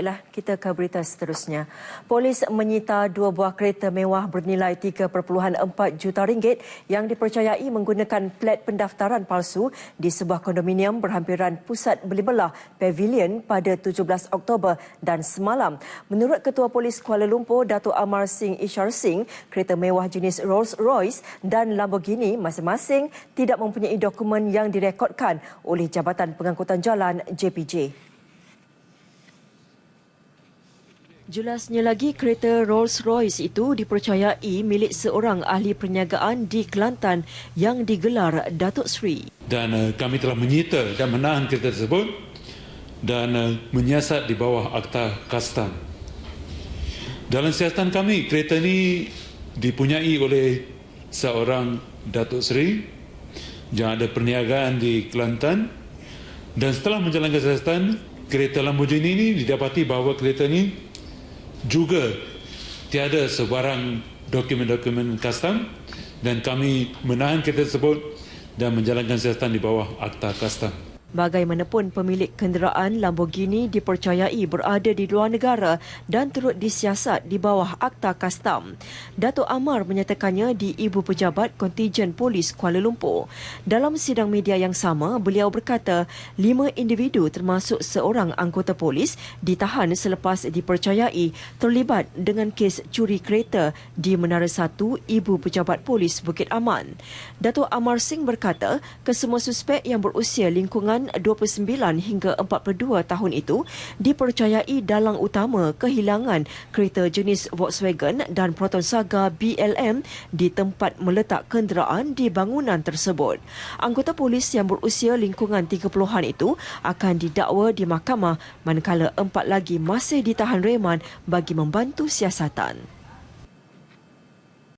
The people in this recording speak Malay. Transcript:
Baiklah, kita ke berita seterusnya. Polis menyita dua buah kereta mewah bernilai 3.4 juta ringgit yang dipercayai menggunakan plat pendaftaran palsu di sebuah kondominium berhampiran pusat beli belah Pavilion pada 17 Oktober dan semalam. Menurut Ketua Polis Kuala Lumpur, Datuk Amar Singh Ishar Singh, kereta mewah jenis Rolls-Royce dan Lamborghini masing-masing tidak mempunyai dokumen yang direkodkan oleh Jabatan Pengangkutan Jalan JPJ. Jelasnya lagi, kereta Rolls-Royce itu dipercayai milik seorang ahli perniagaan di Kelantan yang digelar Datuk Seri. Dan uh, kami telah menyita dan menahan kereta tersebut dan uh, menyiasat di bawah Akta Kastam. Dalam siasatan kami, kereta ini dipunyai oleh seorang Datuk Seri yang ada perniagaan di Kelantan dan setelah menjalankan siasatan, kereta Lamborghini ini didapati bahawa kereta ini juga tiada sebarang dokumen-dokumen custom dan kami menahan kereta tersebut dan menjalankan siasatan di bawah akta custom. Bagaimanapun pemilik kenderaan Lamborghini dipercayai berada di luar negara dan turut disiasat di bawah Akta Kastam. Datuk Amar menyatakannya di Ibu Pejabat Kontijen Polis Kuala Lumpur. Dalam sidang media yang sama, beliau berkata lima individu termasuk seorang anggota polis ditahan selepas dipercayai terlibat dengan kes curi kereta di Menara 1 Ibu Pejabat Polis Bukit Aman. Datuk Amar Singh berkata kesemua suspek yang berusia lingkungan usiaan 29 hingga 42 tahun itu dipercayai dalang utama kehilangan kereta jenis Volkswagen dan Proton Saga BLM di tempat meletak kenderaan di bangunan tersebut. Anggota polis yang berusia lingkungan 30-an itu akan didakwa di mahkamah manakala empat lagi masih ditahan reman bagi membantu siasatan.